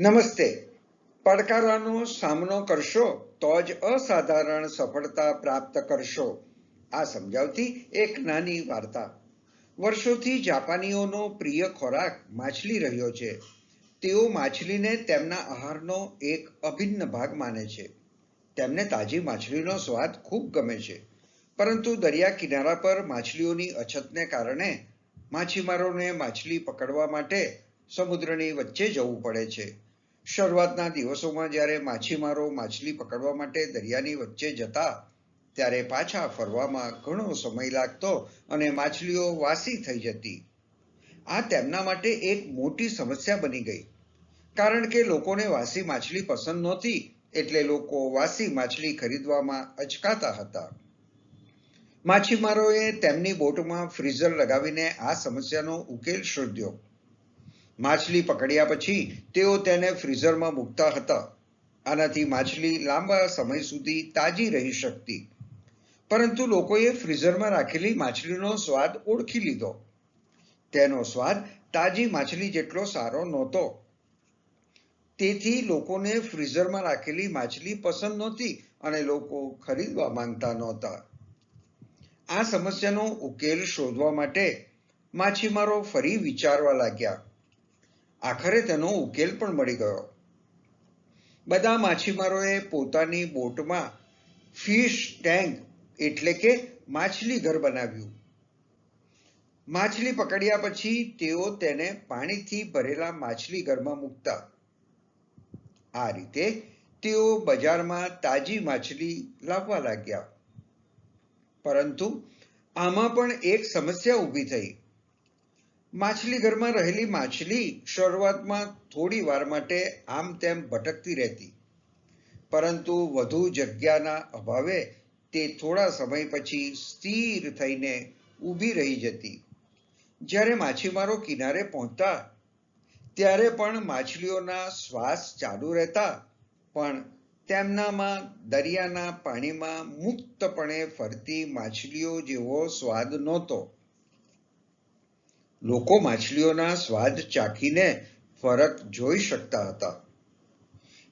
નમસ્તે. પડકારોનો સામનો કરશો તો જ અસાધારણ સફળતા પ્રાપ્ત કરશો. આ સમજાવતી એક નાની વાર્તા. વર્ષોથી જાપાનીઓનો પ્રિય ખોરાક માછલી રહ્યો છે. તેઓ માછલીને તેમના આહારનો એક અભિન્ન ભાગ માને છે. તેમને તાજી માછલીનો સ્વાદ ખૂબ ગમે છે. પરંતુ દરિયા કિનારા પર માછલીઓની અછતને કારણે માછીમારોને માછલી પકડવા માટે સમુદ્રની વચ્ચે જવું પડે છે. શરૂઆતના દિવસોમાં જ્યારે માછીમારો માછલી પકડવા માટે દરિયાની વચ્ચે જતા, ત્યારે પાછા ફરવામાં ઘણો સમય લાગતો અને માછલીઓ વાસી થઈ જતી. આ તેમના માટે એક મોટી સમસ્યા બની ગઈ. કારણ કે લોકોને વાસી માછલી પસંદ નહોતી, એટલે લોકો વાસી માછલી ખરીદવામાં અચકાતા હતા. માછીમારોએ તેમની બોટમાં ફ્રીઝર લગાવીને આ સમસ્યાનો ઉકેલ શોધ્યો. માછલી પકડ્યા પછી તેઓ તેને ફ્રીઝરમાં મૂકતા હતા. આનાથી માછલી લાંબા સમય સુધી તાજી રહી શકતી. પરંતુ લોકોએ ફ્રીઝરમાં રાખેલી માછલીનો સ્વાદ ઓળખી લીધો. તેનો સ્વાદ તાજી માછલી જેટલો સારો નહોતો. તેથી લોકોને ફ્રીઝરમાં રાખેલી માછલી પસંદ નહોતી અને લોકો ખરીદવા માંગતા નહોતા. આ સમસ્યાનો ઉકેલ શોધવા માટે માછીમારો ફરી વિચારવા લાગ્યા. આખરે તેનો ઉકેલ પણ મળી ગયો. બધા માછીમારોએ પોતાની બોટમાં ફિશ ટેન્ક એટલે કે માછલી ઘર બનાવ્યું. માછલી પકડ્યા પછી તેઓ તેને પાણીથી ભરેલા માછલી ઘરમાં મૂકતા. આ રીતે તેઓ બજારમાં તાજી માછલી લાવવા લાગ્યા. પરંતુ આમાં પણ એક સમસ્યા ઊભી થઈ. માછલી ઘરમાં રહેલી માછલી શરૂઆતમાં થોડી વાર માટે આમ તેમ ભટકતી રહેતી. પરંતુ વધુ જગ્યાના અભાવે તે થોડા સમય પછી સ્થિર થઈને ઊભી રહી જતી. જ્યારે માછીમારો કિનારે પહોંચતા, ત્યારે પણ માછલીઓના શ્વાસ ચાલુ રહેતા, પણ તેમનામાં દરિયાના પાણીમાં મુક્તપણે ફરતી માછલીઓ જેવો સ્વાદ નહોતો. લોકો માછલીઓના સ્વાદ ચાખીને ફરક જોઈ શકતા હતા.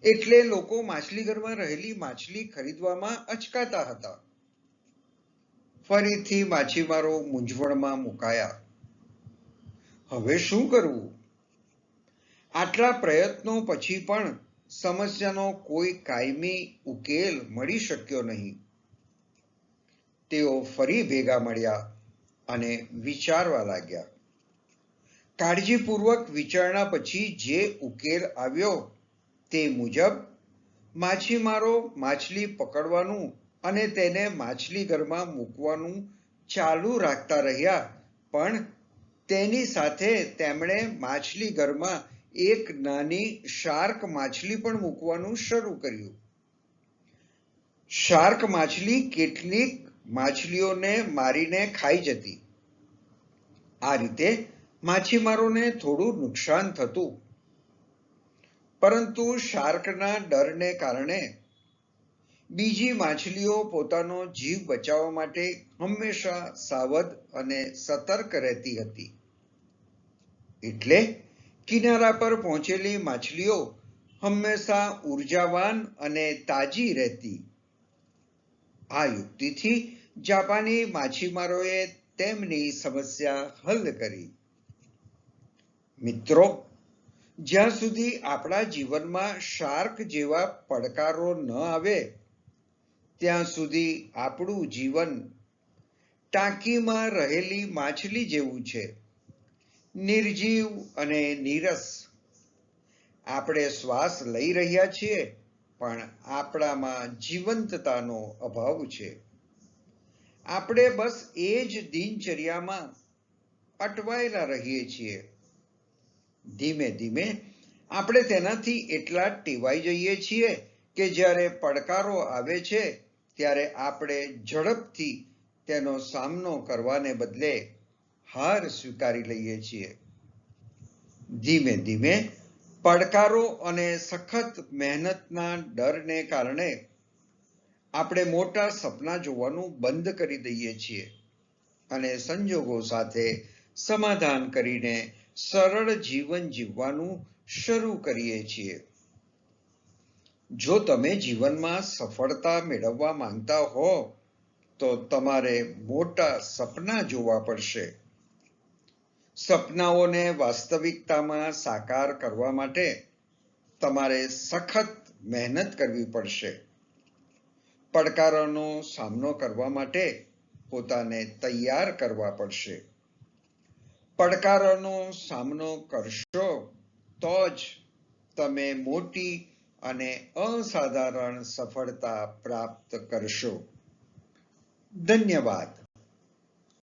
એટલે લોકો માછલીઘરમાં રહેલી માછલી ખરીદવામાં અચકાતા હતા. ફરીથી માછીમારો મૂંઝવણમાં મુકાયા. હવે શું કરવું? આટલા પ્રયત્નો પછી પણ સમસ્યાનો કોઈ કાયમી ઉકેલ મળી શક્યો નહીં. તેઓ ફરી ભેગા મળ્યા અને વિચારવા લાગ્યા. કાળજીપૂર્વક વિચારણા પછી જે ઉકેલ આવ્યો તે મુજબ માછીમારો માછલી પકડવાનું અને તેને માછલી ઘરમાં મૂકવાનું ચાલુ રાખતા રહ્યા. પણ તેની સાથે તેમણે માછલી ઘરમાં એક નાની શાર્ક માછલી પણ મૂકવાનું શરૂ કર્યું. શાર્ક માછલી કેટલીક માછલીઓને મારીને ખાઈ જતી. આ રીતે માછીમારોને થોડું નુકસાન થતું. પરંતુ શાર્કના ડરને કારણે બીજી માછલીઓ પોતાનો જીવ બચાવવા માટે હંમેશા સાવધ અને સતર્ક રહેતી હતી. એટલે કિનારા પર પહોંચેલી માછલીઓ હંમેશા ઉર્જાવાન અને તાજી રહેતી. આ યુક્તિથી જાપાની માછીમારોએ તેમની સમસ્યા હલ કરી. મિત્રો, જ્યાં સુધી આપણા જીવનમાં શાર્ક જેવા પડકારો ન આવે, ત્યાં સુધી આપણું જીવન ટાંકીમાં રહેલી માછલી જેવું છે. નિર્જીવ અને નીરસ. આપણે શ્વાસ લઈ રહ્યા છીએ, પણ આપણામાં જીવંતતાનો અભાવ છે. આપણે બસ એ જ દિનચર્યામાં અટવાયેલા રહીએ છીએ. ધીમે ધીમે આપણે તેનાથી એટલા ટેવાઈ જઈએ છીએ કે જ્યારે પડકારો આવે છે, ત્યારે આપણે ઝડપથી તેનો સામનો કરવાને બદલે હાર સ્વીકારી લઈએ છીએ. ધીમે ધીમે પડકારો અને સખત મહેનતના ડરને કારણે આપણે મોટા સપના જોવાનું બંધ કરી દઈએ છીએ અને સંજોગો સાથે સમાધાન કરીને સરળ જીવન જીવવાનું શરૂ કરીએ છીએ. જો તમે જીવનમાં સફળતા મેળવવા માંગતા હો, તો તમારે મોટા સપના જોવા પડશે. સપનાઓને વાસ્તવિકતામાં સાકાર કરવા માટે તમારે સખત મહેનત કરવી પડશે. પડકારોનો સામનો કરવા માટે પોતાને તૈયાર કરવા પડશે. પડકારોનો સામનો કરશો તો જ તમે મોટી અને અસાધારણ સફળતા પ્રાપ્ત કરશો. ધન્યવાદ.